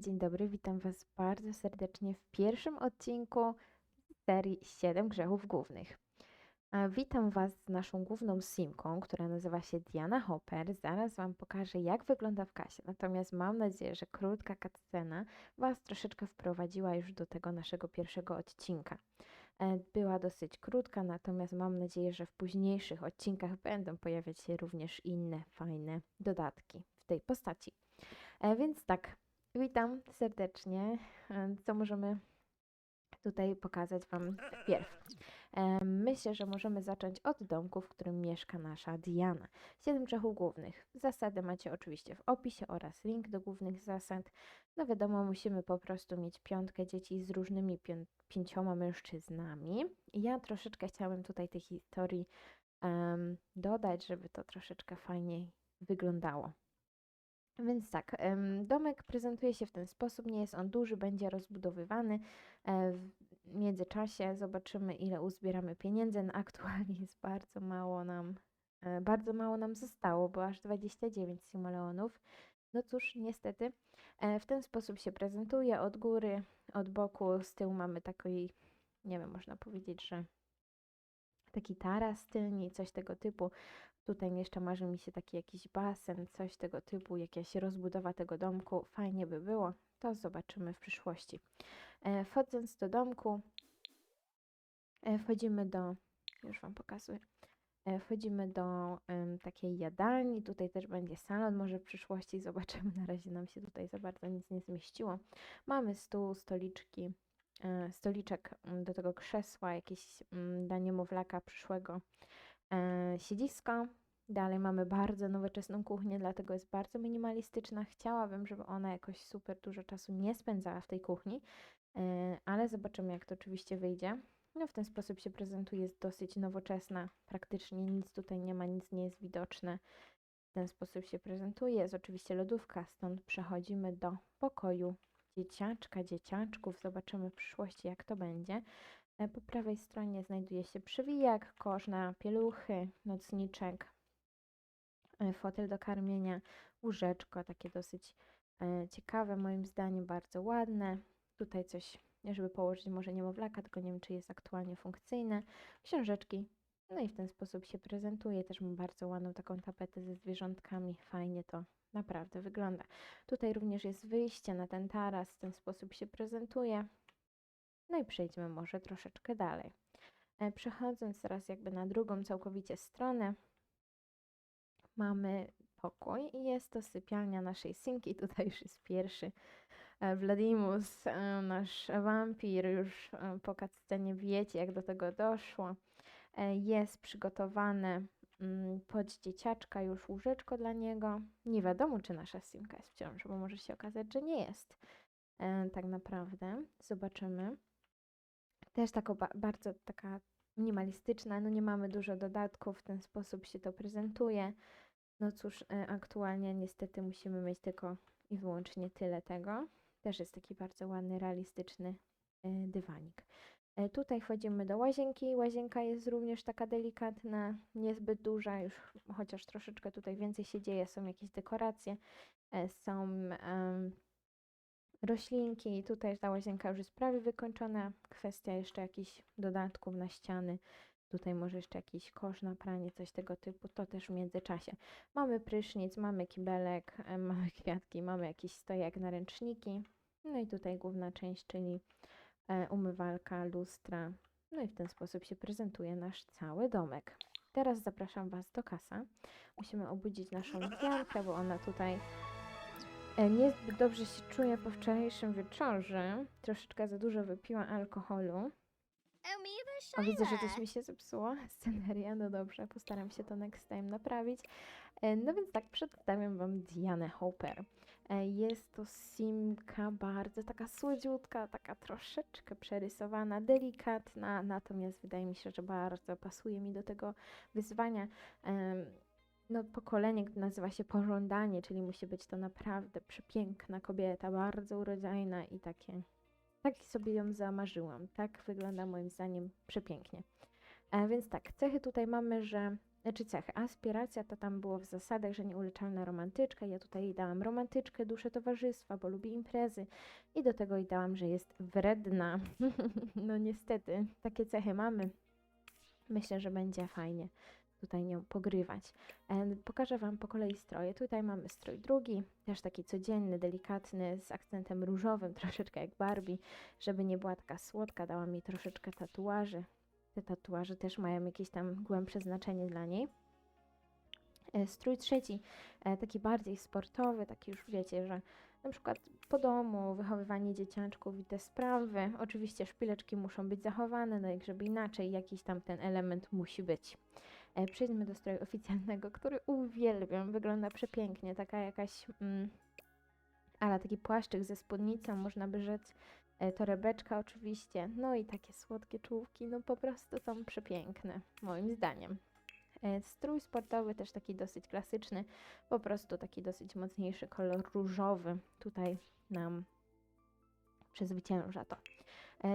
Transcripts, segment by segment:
dzień dobry. Witam Was bardzo serdecznie w pierwszym odcinku serii 7 grzechów głównych. Witam Was z naszą główną simką, która nazywa się Diana Hopper. Zaraz Wam pokażę, jak wygląda w kasie. Natomiast mam nadzieję, że krótka cutscena Was troszeczkę wprowadziła już do tego naszego pierwszego odcinka. E, Była dosyć krótka, natomiast mam nadzieję, że w późniejszych odcinkach będą pojawiać się również inne fajne dodatki w tej postaci. E, Więc tak, witam serdecznie. Co możemy tutaj pokazać Wam wpierw? E, Myślę, że możemy zacząć od domku, w którym mieszka nasza Diana. Siedem grzechów głównych. Zasady macie oczywiście w opisie oraz link do głównych zasad. No wiadomo, musimy po prostu mieć piątkę dzieci z różnymi pię- pięcioma mężczyznami. Ja troszeczkę chciałabym tutaj tej historii em, dodać, żeby to troszeczkę fajniej wyglądało. Więc tak, domek prezentuje się w ten sposób, nie jest on duży, będzie rozbudowywany. E, W międzyczasie zobaczymy, ile uzbieramy pieniędzy. No, aktualnie jest bardzo mało nam, e, bardzo mało nam zostało, bo aż 29 simoleonów. No cóż, niestety, e, w ten sposób się prezentuje od góry, od boku, z tyłu mamy taki, nie wiem, można powiedzieć, że taki taras tylni, coś tego typu. Tutaj jeszcze marzy mi się taki jakiś basen, coś tego typu, jakaś rozbudowa tego domku. Fajnie by było. To zobaczymy w przyszłości. E, Wchodząc do domku, e, wchodzimy do, już Wam pokazuję, E, wchodzimy do takiej jadalni. Tutaj też będzie salon, może w przyszłości zobaczymy. Na razie nam się tutaj za bardzo nic nie zmieściło. Mamy stół, stoliczki, stoliczek mm, do tego krzesła, jakieś mm, dla niemowlaka przyszłego e, siedzisko. Dalej mamy bardzo nowoczesną kuchnię, dlatego jest bardzo minimalistyczna. Chciałabym, żeby ona jakoś super dużo czasu nie spędzała w tej kuchni, e, ale zobaczymy, jak to oczywiście wyjdzie. No w ten sposób się prezentuje, jest dosyć nowoczesna, praktycznie nic tutaj nie ma, nic nie jest widoczne. W ten sposób się prezentuje. Jest oczywiście lodówka, stąd przechodzimy do pokoju dzieciaczka, dzieciaczków. Zobaczymy w przyszłości, jak to będzie. E, Po prawej stronie znajduje się przywijak, kosz na pieluchy, nocniczek, e, fotel do karmienia, łóżeczko, takie dosyć e, ciekawe, moim zdaniem bardzo ładne. Tutaj coś, żeby położyć może niemowlaka, tylko nie wiem, czy jest aktualnie funkcyjne. Książeczki. No i w ten sposób się prezentuje. Też mam bardzo ładną taką tapetę ze zwierzątkami. Fajnie to naprawdę wygląda. Tutaj również jest wyjście na ten taras. W ten sposób się prezentuje. No i przejdźmy może troszeczkę dalej. E, Przechodząc teraz jakby na drugą całkowicie stronę, mamy pokój i jest to sypialnia naszej Simki. Tutaj już jest pierwszy e, Vladimus, e, nasz wampir. Już po scenie wiecie, jak do tego doszło. Jest przygotowane mm, pod dzieciaczka już łóżeczko dla niego. Nie wiadomo, czy nasza Simka jest w ciąży, bo może się okazać, że nie jest. Tak naprawdę. Zobaczymy. Też tako ba bardzo taka minimalistyczna, no nie mamy dużo dodatków, w ten sposób się to prezentuje. No cóż, e, aktualnie niestety musimy mieć tylko i wyłącznie tyle tego. Też jest taki bardzo ładny, realistyczny e, dywanik. E, Tutaj wchodzimy do łazienki. Łazienka jest również taka delikatna, niezbyt duża, już chociaż troszeczkę tutaj więcej się dzieje. Są jakieś dekoracje, są em, roślinki. Tutaj ta łazienka już jest prawie wykończona. Kwestia jeszcze jakichś dodatków na ściany. Tutaj może jeszcze jakiś kosz na pranie, coś tego typu. To też w międzyczasie. Mamy prysznic, mamy kibelek, e, mamy kwiatki, mamy jakiś stojak na ręczniki. No i tutaj główna część, czyli e, umywalka, lustra. No i w ten sposób się prezentuje nasz cały domek. Teraz zapraszam Was do kasa. Musimy obudzić naszą Diankę, bo ona tutaj niezbyt dobrze się czuje po wczorajszym wieczorze. Troszeczkę za dużo wypiła alkoholu. O, widzę, że coś mi się zepsuło. Sceneria, no dobrze, postaram się to next time naprawić. E, No więc tak, przedstawiam Wam Dianę Hopper. E, Jest to simka bardzo taka słodziutka, taka troszeczkę przerysowana, delikatna, natomiast wydaje mi się, że bardzo pasuje mi do tego wyzwania. No, pokolenie nazywa się Pożądanie, czyli musi być to naprawdę przepiękna kobieta, bardzo urodzajna i takie tak sobie ją zamarzyłam. Tak wygląda moim zdaniem przepięknie. E, więc tak, cechy tutaj mamy, że znaczy cechy. Aspiracja to tam było w zasadach, że nieuleczalna romantyczka. Ja tutaj dałam romantyczkę, duszę towarzystwa, bo lubi imprezy. I do tego jej dałam, że jest wredna. no niestety, takie cechy mamy. Myślę, że będzie fajnie tutaj nią pogrywać. Pokażę Wam po kolei stroje. Tutaj mamy strój drugi, też taki codzienny, delikatny, z akcentem różowym, troszeczkę jak Barbie, żeby nie była taka słodka. Dałam jej troszeczkę tatuaży. Te tatuaże też mają jakieś tam głębsze znaczenie dla niej. E, Strój trzeci, e, taki bardziej sportowy, taki już wiecie, że na przykład po domu, wychowywanie dzieciaczków i te sprawy. Oczywiście szpileczki muszą być zachowane, no i żeby inaczej, jakiś tam ten element musi być. E, Przejdźmy do stroju oficjalnego, który uwielbiam, wygląda przepięknie, taka jakaś, mm, ale taki płaszczyk ze spódnicą, można by rzec, e, torebeczka oczywiście, no i takie słodkie czółki, no po prostu są przepiękne, moim zdaniem. E, Strój sportowy też taki dosyć klasyczny, po prostu taki dosyć mocniejszy kolor różowy. Tutaj nam przezwycięża to.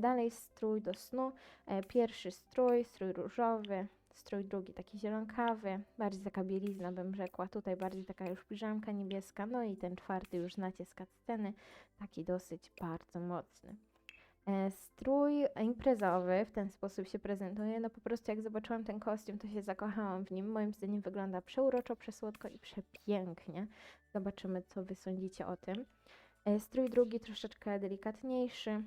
Dalej strój do snu. Pierwszy strój, strój różowy, strój drugi taki zielonkawy, bardziej taka bielizna bym rzekła, tutaj bardziej taka już piżamka niebieska, no i ten czwarty już znacie sceny, taki dosyć bardzo mocny. E, Strój imprezowy w ten sposób się prezentuje. No po prostu jak zobaczyłam ten kostium, to się zakochałam w nim. Moim zdaniem wygląda przeuroczo, przesłodko i przepięknie. Zobaczymy, co wy sądzicie o tym. E, Strój drugi troszeczkę delikatniejszy.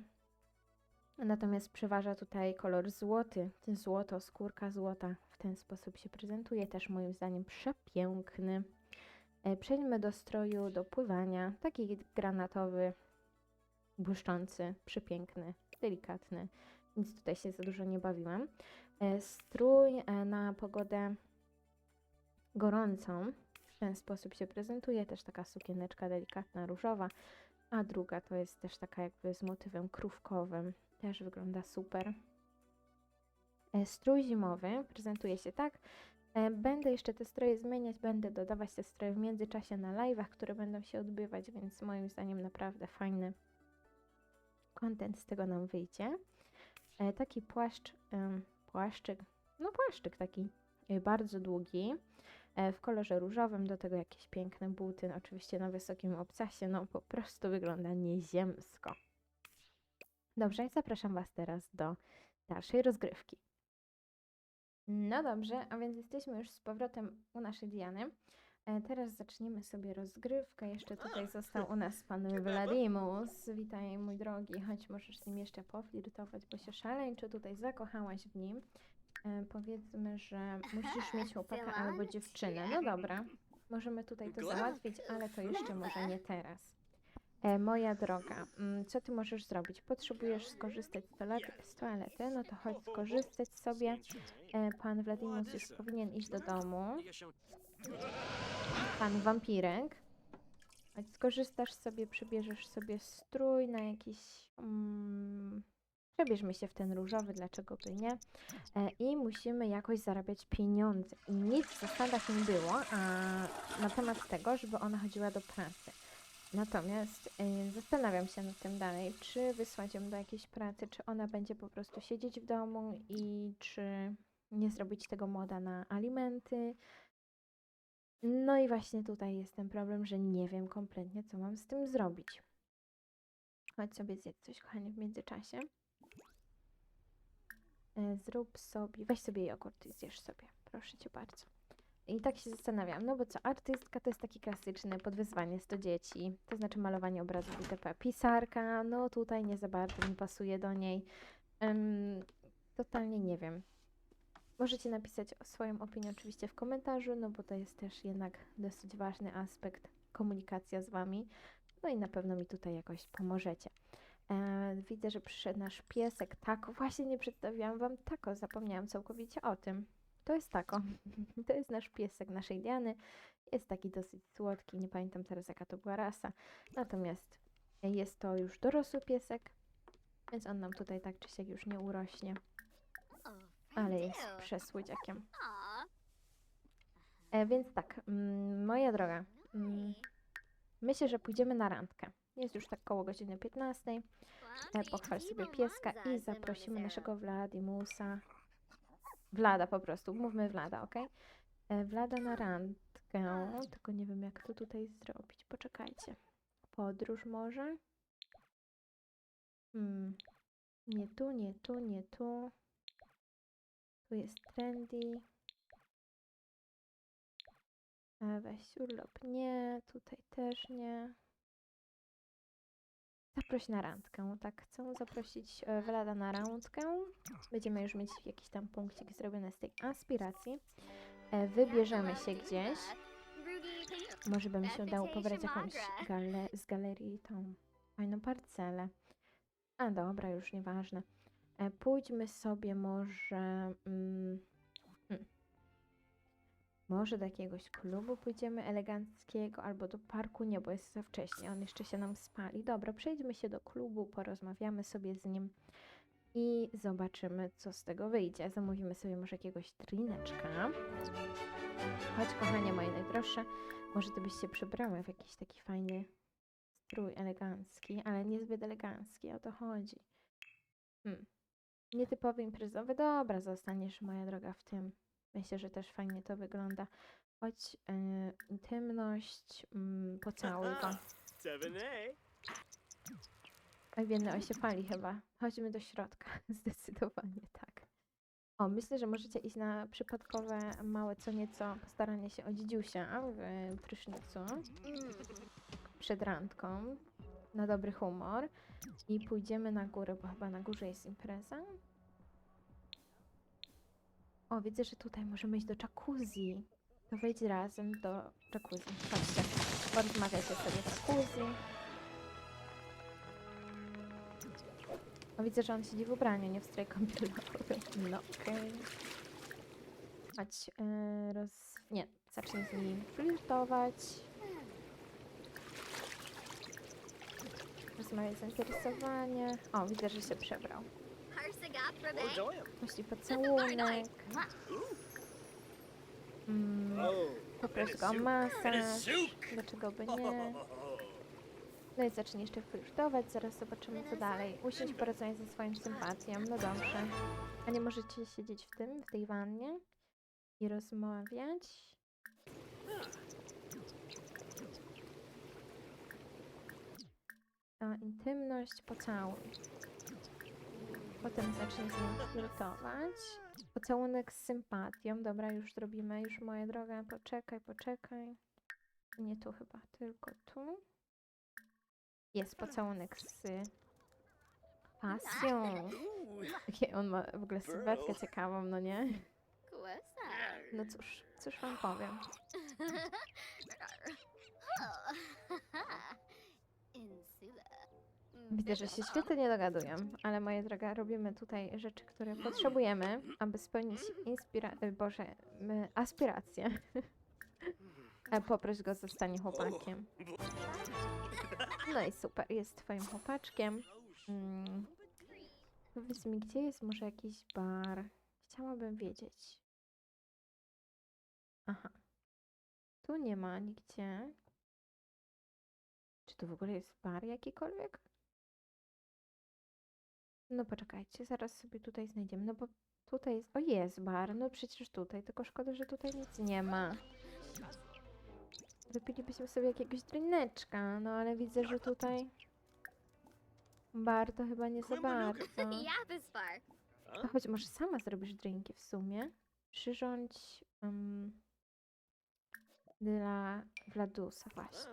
Natomiast przeważa tutaj kolor złoty. Złoto, skórka złota w ten sposób się prezentuje. Też moim zdaniem przepiękny. E, Przejdźmy do stroju do pływania. Taki granatowy, błyszczący, przepiękny, delikatny. Nic tutaj się za dużo nie bawiłam. E, Strój e, na pogodę gorącą. W ten sposób się prezentuje. Też taka sukieneczka delikatna, różowa. A druga to jest też taka jakby z motywem krówkowym. Też wygląda super. E, Strój zimowy prezentuje się tak. E, Będę jeszcze te stroje zmieniać, będę dodawać te stroje w międzyczasie na live'ach, które będą się odbywać, więc moim zdaniem naprawdę fajny content z tego nam wyjdzie. E, Taki płaszcz, płaszczyk, no płaszczyk taki bardzo długi, w kolorze różowym, do tego jakieś piękne buty, no oczywiście na wysokim obcasie, no po prostu wygląda nieziemsko. Dobrze, zapraszam Was teraz do dalszej rozgrywki. No dobrze, a więc jesteśmy już z powrotem u naszej Diany. E, teraz zaczniemy sobie rozgrywkę. Jeszcze tutaj został u nas pan Vladimus. Witaj mój drogi, choć możesz z nim jeszcze poflirtować, bo się szaleńczo tutaj zakochałaś w nim. E, powiedzmy, że musisz mieć chłopaka albo dziewczynę. No dobra, możemy tutaj to załatwić, ale to jeszcze może nie teraz. E, moja droga, mm, co ty możesz zrobić? Potrzebujesz skorzystać z toalety, z toalety? No to chodź skorzystać sobie. E, pan Vladimus już powinien iść do domu. Pan wampirek. Chodź, skorzystasz sobie, przebierzesz sobie strój na jakiś... Mm, przebierzmy się w ten różowy, dlaczego by nie. E, I musimy jakoś zarabiać pieniądze. I nic w zasadach nie było a, na temat tego, żeby ona chodziła do pracy. Natomiast y, zastanawiam się nad tym dalej, czy wysłać ją do jakiejś pracy, czy ona będzie po prostu siedzieć w domu i czy nie zrobić tego moda na alimenty. No i właśnie tutaj jest ten problem, że nie wiem kompletnie, co mam z tym zrobić. Chodź sobie zjedz coś, kochanie, w międzyczasie. E, Zrób sobie, weź sobie jogurt i zjesz sobie, proszę cię bardzo. I tak się zastanawiam, no bo co, artystka to jest taki klasyczny podwyzwanie 100 dzieci, to znaczy malowanie obrazów itp. Pisarka, no tutaj nie za bardzo mi pasuje do niej. Em, totalnie nie wiem. Możecie napisać swoją opinię oczywiście w komentarzu, no bo to jest też jednak dosyć ważny aspekt komunikacja z Wami. No i na pewno mi tutaj jakoś pomożecie. E, widzę, że przyszedł nasz piesek Tako. Właśnie nie przedstawiłam Wam Tako, zapomniałam całkowicie o tym. To jest Tako. To jest nasz piesek naszej Diany. Jest taki dosyć słodki, nie pamiętam teraz jaka to była rasa. Natomiast jest to już dorosły piesek, więc on nam tutaj tak czy siak już nie urośnie, ale jest przesłodziakiem. E, więc tak, mm, moja droga, mm, myślę, że pójdziemy na randkę. Jest już tak koło godziny 15. E, pochwal sobie pieska i zaprosimy naszego Vladimusa. Vlada po prostu, mówmy Vlada, ok? e, Vlada na randkę, tylko nie wiem jak to tutaj zrobić. Poczekajcie. Podróż może? Hmm. Nie tu, nie tu, nie tu. Tu jest trendy. Weź urlop. Nie, tutaj też nie. Zaproś na randkę. Tak, chcę zaprosić e, Vlada na randkę. Będziemy już mieć jakiś tam punkcik zrobiony z tej aspiracji. E, Wybierzemy się gdzieś. Może by mi się udało pobrać jakąś gale z galerii tą fajną parcelę. A dobra, już nieważne. E, Pójdźmy sobie może. Mm. Może do jakiegoś klubu pójdziemy eleganckiego, albo do parku. Nie, bo jest za wcześnie, on jeszcze się nam spali. Dobra, przejdźmy się do klubu, porozmawiamy sobie z nim i zobaczymy, co z tego wyjdzie. Zamówimy sobie może jakiegoś drineczka. Chodź, kochanie moje najdroższe. Może ty byś się przebrała w jakiś taki fajny strój elegancki, ale niezbyt elegancki, o to chodzi. Hmm. Nietypowy imprezowy, dobra, zostaniesz moja droga w tym. Myślę, że też fajnie to wygląda. Chodź, yy, intymność, mm, pocałuj go. 7A. Oj, się pali chyba. Chodźmy do środka, zdecydowanie tak. O, myślę, że możecie iść na przypadkowe, małe co nieco postaranie się o dzidziusia w prysznicu przed randką na dobry humor i pójdziemy na górę, bo chyba na górze jest impreza. O, widzę, że tutaj możemy iść do jacuzzi. To wejdź razem do jacuzzi. Chodźcie, porozmawiajcie sobie w jacuzzi. O, widzę, że on siedzi w ubraniu, nie w stroju kąpielowym. No, okej. Chodź, yy, roz... Nie, zacznij z nim flirtować. Rozmawiać zainteresowanie. O, widzę, że się przebrał. Musi pocałunek. Mm, poproś go o masaż. Dlaczego by nie? No i zacznie jeszcze flirtować, zaraz zobaczymy co dalej. Usiądź porozmawiać ze swoim sympatią, no dobrze. A nie możecie siedzieć w tym, w tej wannie i rozmawiać? To intymność, pocałuj. Potem zacznie z nią flirtować. Pocałunek z sympatią. Dobra, już zrobimy, już moja droga. Poczekaj, poczekaj. Nie tu chyba, tylko tu. Jest pocałunek z pasją. On ma w ogóle sylwetkę ciekawą, no nie? No cóż, cóż wam powiem. Widzę, że się świetnie nie dogadują, ale moja droga, robimy tutaj rzeczy, które potrzebujemy, aby spełnić inspira... Boże, aspiracje. Poproś go, zostanie chłopakiem. No i super, jest twoim chłopaczkiem. Mm. Powiedz mi, gdzie jest może jakiś bar? Chciałabym wiedzieć. Aha. Tu nie ma nigdzie. Czy tu w ogóle jest bar jakikolwiek? No poczekajcie, zaraz sobie tutaj znajdziemy. No bo tutaj jest. O, jest bar. No przecież tutaj. Tylko szkoda, że tutaj nic nie ma. Wypilibyśmy sobie jakiegoś drineczka, no ale widzę, że tutaj. Bar to chyba nie za bardzo. To choć może sama zrobisz drinki w sumie. Przyrządź um, dla Vladusa właśnie.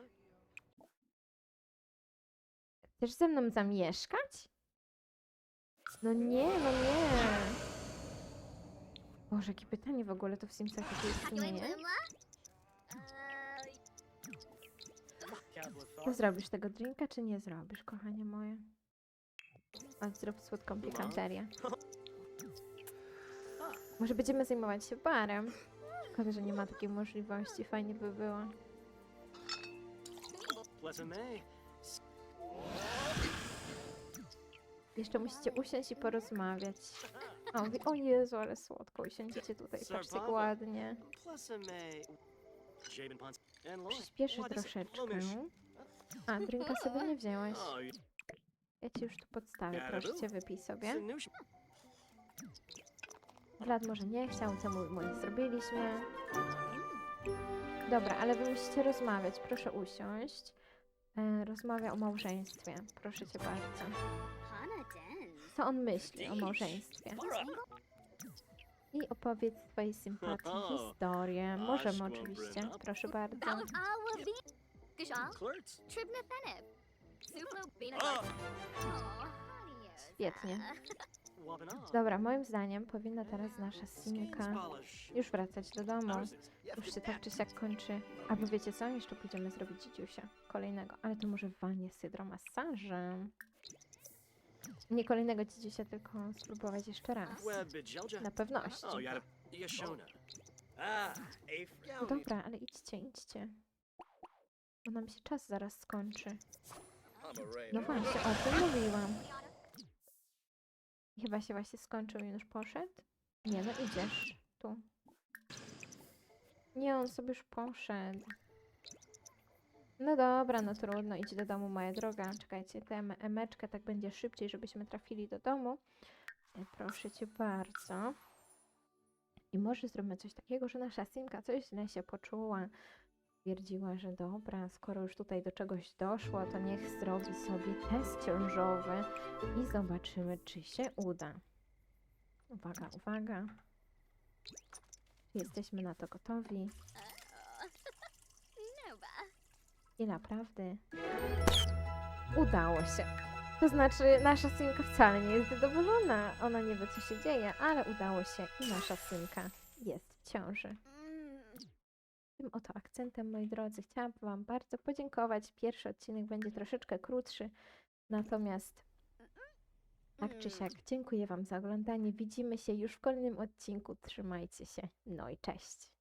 Chcesz ze mną zamieszkać? No nie, no nie. Boże, jakie pytanie w ogóle to w Simsach takie istnieje? To zrobisz tego drinka, czy nie zrobisz, kochanie moje? A zrób słodką pikanterię. Może będziemy zajmować się barem? Szkoda, że nie ma takiej możliwości. Fajnie by było. Jeszcze musicie usiąść i porozmawiać. O, mówi, o Jezu, ale słodko. Usiądziecie tutaj, patrzcie jak ładnie. It? troszeczkę. A, drinka sobie nie wzięłaś. Oh, Ja ci już tu podstawię, proszę cię, wypij sobie. a Vlad może nie chciał, co mu, mu nie zrobiliśmy. Dobra, ale wy musicie rozmawiać. Proszę usiąść. E, rozmawia o małżeństwie. Proszę cię bardzo. Co on myśli o małżeństwie? I opowiedz swojej sympatii historię. Możemy oczywiście. Proszę bardzo. Suplo Bina. Ah, Oh, Świetnie. Dobra, moim zdaniem powinna teraz nasza Simka już wracać do domu. Już się tak czy siak kończy. Albo wiecie co? Jeszcze pójdziemy zrobić dzidziusia. Kolejnego. Ale to może w wannie z hydromasażem. Nie kolejnego dzidziusia, tylko spróbować jeszcze raz. Na pewności. No dobra, ale idźcie, idźcie. Bo nam się czas zaraz skończy. No właśnie, o tym mówiłam. Chyba się właśnie skończył i już poszedł? Nie, no idziesz. Tu. Nie, on sobie już poszedł. No dobra, no trudno, idź do domu, moja droga. Czekajcie, tę em- emeczkę tak będzie szybciej, żebyśmy trafili do domu. E, Proszę cię bardzo. I może zróbmy coś takiego, że nasza Simka coś źle się poczuła. Stwierdziła, że dobra, skoro już tutaj do czegoś doszło, to niech zrobi sobie test ciążowy i zobaczymy, czy się uda. Uwaga, uwaga. Jesteśmy na to gotowi? I naprawdę udało się. To znaczy, nasza synka wcale nie jest zadowolona. Ona nie wie, co się dzieje, ale udało się i nasza synka jest w ciąży. Tym oto akcentem, moi drodzy, chciałam Wam bardzo podziękować. Pierwszy odcinek będzie troszeczkę krótszy, natomiast tak czy siak dziękuję Wam za oglądanie. Widzimy się już w kolejnym odcinku. Trzymajcie się. No i cześć.